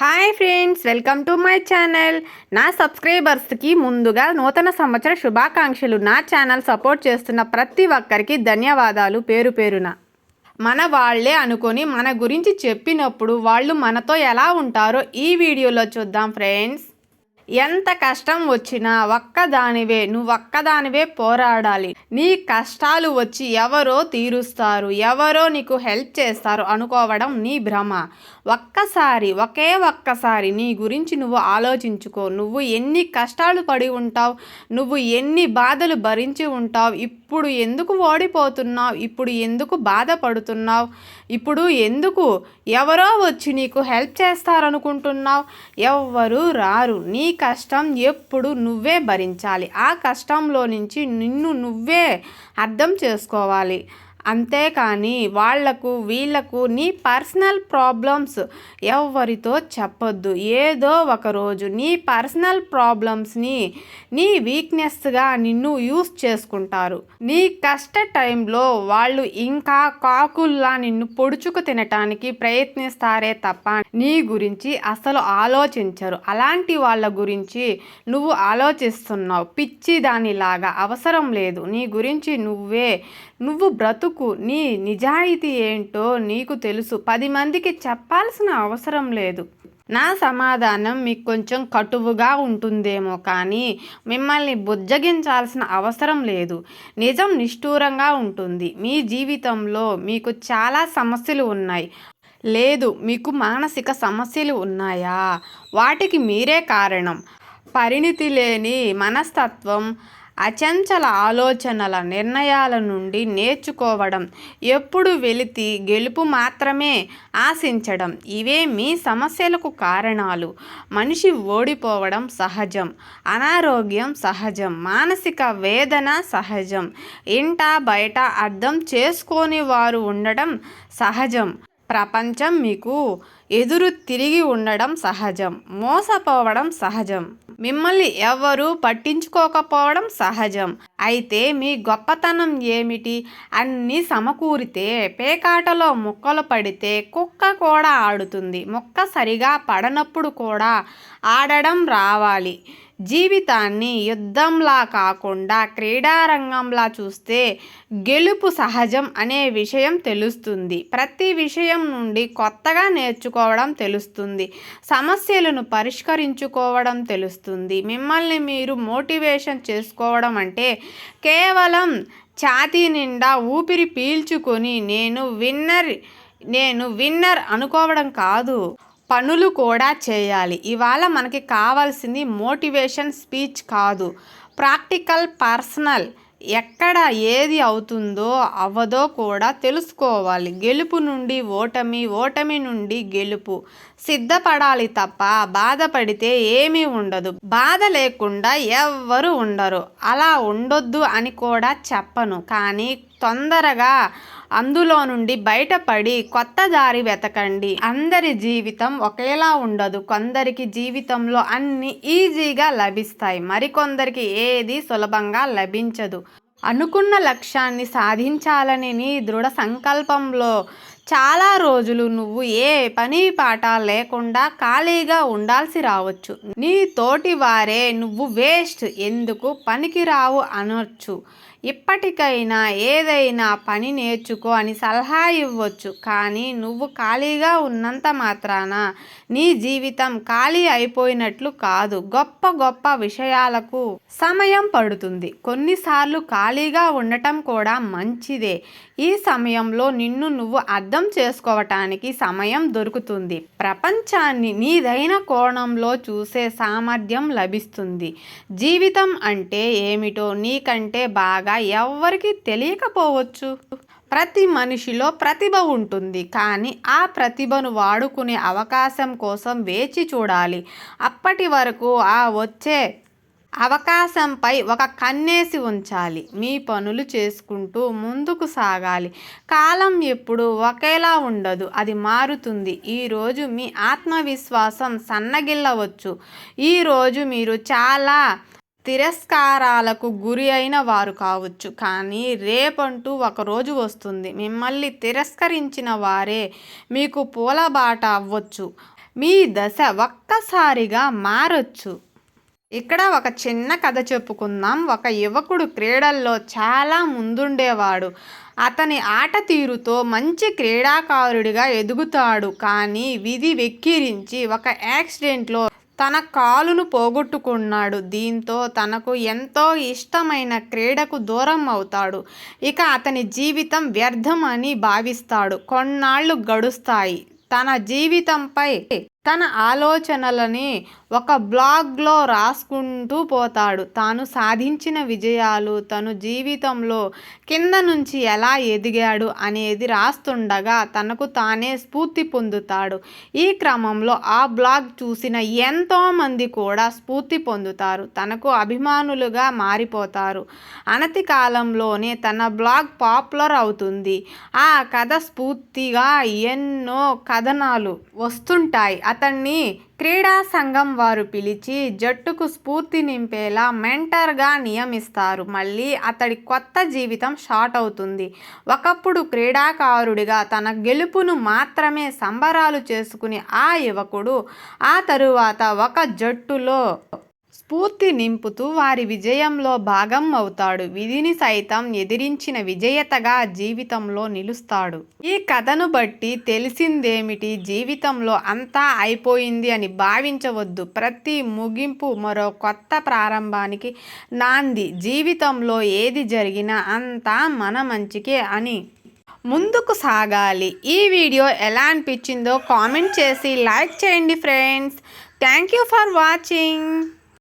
Hi friends welcome to my channel. నా సబ్స్క్రైబర్స్కి ముందుగా నూతన సంవత్సర శుభాకాంక్షలు. నా ఛానల్ సపోర్ట్ చేస్తున్న ప్రతి ఒక్కరికి ధన్యవాదాలు పేరు పేరున. మన వాళ్ళే అనుకొని మన గురించి చెప్పినప్పుడు వాళ్ళు మనతో ఎలా ఉంటారో ఈ వీడియోలో చూద్దాం ఫ్రెండ్స్. ఎంత కష్టం వచ్చినా ఒక్కదానివే నువ్వు ఒక్కదానివే పోరాడాలి. నీ కష్టాలు వచ్చి ఎవరో తీరుస్తారు ఎవరో నీకు హెల్ప్ చేస్తారు అనుకోవడం నీ భ్రమ. ఒక్కసారి ఒకే ఒక్కసారి నీ గురించి నువ్వు ఆలోచించుకో. నువ్వు ఎన్ని కష్టాలు పడి ఉంటావు నువ్వు ఎన్ని బాధలు భరించి ఉంటావు ఇప్పుడు ఎందుకు ఓడిపోతున్నావు ఇప్పుడు ఎందుకు బాధపడుతున్నావు ఇప్పుడు ఎందుకు ఎవరో వచ్చి నీకు హెల్ప్ చేస్తారనుకుంటున్నావు ఎవ్వరూ రారు. నీ కష్టం ఎప్పుడు నువ్వే భరించాలి. ఆ కష్టంలో నుంచి నిన్ను నువ్వే అర్థం చేసుకోవాలి. అంతేకాని వాళ్ళకు వీళ్ళకు నీ పర్సనల్ ప్రాబ్లమ్స్ ఎవరితో చెప్పొద్దు. ఏదో ఒకరోజు నీ పర్సనల్ ప్రాబ్లమ్స్ని నీ వీక్నెస్గా నిన్ను యూస్ చేసుకుంటారు. నీ కష్ట టైంలో వాళ్ళు ఇంకా కాకుల్లా నిన్ను పొడుచుకు తినటానికి ప్రయత్నిస్తారే తప్ప నీ గురించి అసలు ఆలోచించరు. అలాంటి వాళ్ళ గురించి నువ్వు ఆలోచిస్తున్నావు. పిచ్చి దానిలాగా అవసరం లేదు. నీ గురించి నువ్వే నువ్వు బ్రతుకు నీ నిజాయితీ ఏంటో నీకు తెలుసు. పది మందికి చెప్పాల్సిన అవసరం లేదు. నా సమాధానం మీకు కొంచెం కటువుగా ఉంటుందేమో కానీ మిమ్మల్ని బుజ్జగించాల్సిన అవసరం లేదు. నిజం నిష్ఠూరంగా ఉంటుంది. మీ జీవితంలో మీకు చాలా సమస్యలు ఉన్నాయి. లేదు మీకు మానసిక సమస్యలు ఉన్నాయా? వాటికి మీరే కారణం. పరిణితి లేని మనస్తత్వం అచంచల ఆలోచనల నిర్ణయాల నుండి నేర్చుకోవడం ఎప్పుడు వెలితి గెలుపు మాత్రమే ఆశించడం ఇవే మీ సమస్యలకు కారణాలు. మనిషి ఓడిపోవడం సహజం అనారోగ్యం సహజం మానసిక వేదన సహజం ఇంట బయట అర్థం చేసుకోని వారు ఉండడం సహజం. ప్రపంచం మీకు ఎదురు తిరిగి ఉండడం సహజం మోసపోవడం సహజం. మిమ్మల్ని ఎవరు పట్టించుకోకపోవడం సహజం. అయితే మీ గొప్పతనం ఏమిటి? అన్నీ సమకూరితే పేకాటలో ముక్కలు పడితే కుక్క కూడా ఆడుతుంది. ముక్క సరిగా పడనప్పుడు కూడా ఆడడం రావాలి. జీవితాన్ని యుద్ధంలా కాకుండా క్రీడారంగంలా చూస్తే గెలుపు సహజం అనే విషయం తెలుస్తుంది. ప్రతి విషయం నుండి కొత్తగా నేర్చుకోవడం తెలుస్తుంది. సమస్యలను పరిష్కరించుకోవడం తెలుస్తుంది. మిమ్మల్ని మీరు మోటివేషన్ చేసుకోవడం అంటే కేవలం ఛాతీ నిండా ఊపిరి పీల్చుకొని నేను విన్నర్ నేను విన్నర్ అనుకోవడం కాదు. పనులు కూడా చేయాలి. ఇవాళ మనకి కావాల్సింది మోటివేషన్ స్పీచ్ కాదు. ప్రాక్టికల్ పర్సనల్ ఎక్కడ ఏది అవుతుందో అవ్వదో కూడా తెలుసుకోవాలి. గెలుపు నుండి ఓటమి ఓటమి నుండి గెలుపు. సిద్ధపడాలి తప్ప బాధపడితే ఏమీ ఉండదు. బాధ లేకుండా ఎవ్వరు ఉండరు. అలా ఉండొద్దు అని కూడా చెప్పను. కానీ తొందరగా అందులో నుండి బయటపడి కొత్త దారి వెతకండి. అందరి జీవితం ఒకేలా ఉండదు. కొందరికి జీవితంలో అన్ని ఈజీగా లభిస్తాయి. మరికొందరికి ఏది సులభంగా లభించదు. అనుకున్న లక్ష్యాన్ని సాధించాలని నీ దృఢ సంకల్పంలో చాలా రోజులు నువ్వు ఏ పని పాట లేకుండా ఖాళీగా ఉండాల్సి రావచ్చు. నీ తోటి వారే నువ్వు వేస్ట్. ఎందుకు పనికిరావు అనొచ్చు. ఇప్పటికైనా ఏదైనా పని నేర్చుకో అని సలహా ఇవ్వచ్చు. కానీ నువ్వు ఖాళీగా ఉన్నంత మాత్రాన నీ జీవితం ఖాళీ అయిపోయినట్లు కాదు. గొప్ప గొప్ప విషయాలకు సమయం పడుతుంది. కొన్నిసార్లు ఖాళీగా ఉండటం కూడా మంచిదే. ఈ సమయంలో నిన్ను నువ్వు అర్థం చేసుకోవటానికి సమయం దొరుకుతుంది. ప్రపంచాన్ని నీదైన కోణంలో చూసే సామర్థ్యం లభిస్తుంది. జీవితం అంటే ఏమిటో నీకంటే బాగా ఎవ్వరికీ తెలియకపోవచ్చు. ప్రతి మనిషిలో ప్రతిభ ఉంటుంది. కానీ ఆ ప్రతిభను వాడుకునే అవకాశం కోసం వేచి చూడాలి. అప్పటి వరకు ఆ వచ్చే అవకాశంపై ఒక కన్నేసి ఉంచాలి. మీ పనులు చేసుకుంటూ ముందుకు సాగాలి. కాలం ఎప్పుడు ఒకేలా ఉండదు. అది మారుతుంది. ఈరోజు మీ ఆత్మవిశ్వాసం సన్నగిల్లవచ్చు. ఈరోజు మీరు చాలా తిరస్కారాలకు గురి అయిన వారు కావచ్చు. కానీ రేపంటూ ఒకరోజు వస్తుంది. మిమ్మల్ని తిరస్కరించిన వారే మీకు పూలబాట అవ్వచ్చు. మీ దశ ఒక్కసారిగా మారొచ్చు. ఇక్కడ ఒక చిన్న కథ చెప్పుకుందాం. ఒక యువకుడు క్రీడల్లో చాలా ముందుండేవాడు. అతని ఆట తీరుతో మంచి క్రీడాకారుడిగా ఎదుగుతాడు. కానీ విధి వెక్కిరించి ఒక యాక్సిడెంట్లో తన కాలును పోగొట్టుకున్నాడు. దీంతో తనకు ఎంతో ఇష్టమైన క్రీడకు దూరం అవుతాడు. ఇక అతని జీవితం వ్యర్థం అని భావిస్తాడు. కొన్నాళ్ళు గడుస్తాయి. తన జీవితంపై తన ఆలోచనలని ఒక బ్లాగ్లో రాసుకుంటూ పోతాడు. తాను సాధించిన విజయాలు తను జీవితంలో కింద నుంచి ఎలా ఎదిగాడు అనేది రాస్తుండగా తనకు తానే స్ఫూర్తి పొందుతాడు. ఈ క్రమంలో ఆ బ్లాగ్ చూసిన ఎంతోమంది కూడా స్ఫూర్తి పొందుతారు. తనకు అభిమానులుగా మారిపోతారు. అనతి కాలంలోనే తన బ్లాగ్ పాపులర్ అవుతుంది. ఆ కథ స్ఫూర్తిగా ఎన్నో కథనాలు వస్తుంటాయి. అతన్ని క్రీడా సంఘం వారు పిలిచి జట్టుకు స్ఫూర్తి నింపేలా మెంటర్గా నియమిస్తారు. మళ్ళీ అతడి కొత్త జీవితం స్టార్ట్ అవుతుంది. ఒకప్పుడు క్రీడాకారుడిగా తన గెలుపును మాత్రమే సంబరాలు చేసుకుని ఆ యువకుడు ఆ తరువాత ఒక జట్టులో స్ఫూర్తి నింపుతూ వారి విజయంలో భాగం అవుతాడు. విధిని సైతం ఎదిరించిన విజేతగా జీవితంలో నిలుస్తాడు. ఈ కథను బట్టి తెలిసిందేమిటి? జీవితంలో అంతా అయిపోయింది అని భావించవద్దు. ప్రతి ముగింపు మరో కొత్త ప్రారంభానికి నాంది. జీవితంలో ఏది జరిగినా అంతా మన మంచికే అని. ముందుకు సాగాలి. ఈ వీడియో ఎలా అనిపించిందో కామెంట్ చేసి లైక్ చేయండి friends. Thank you for watching.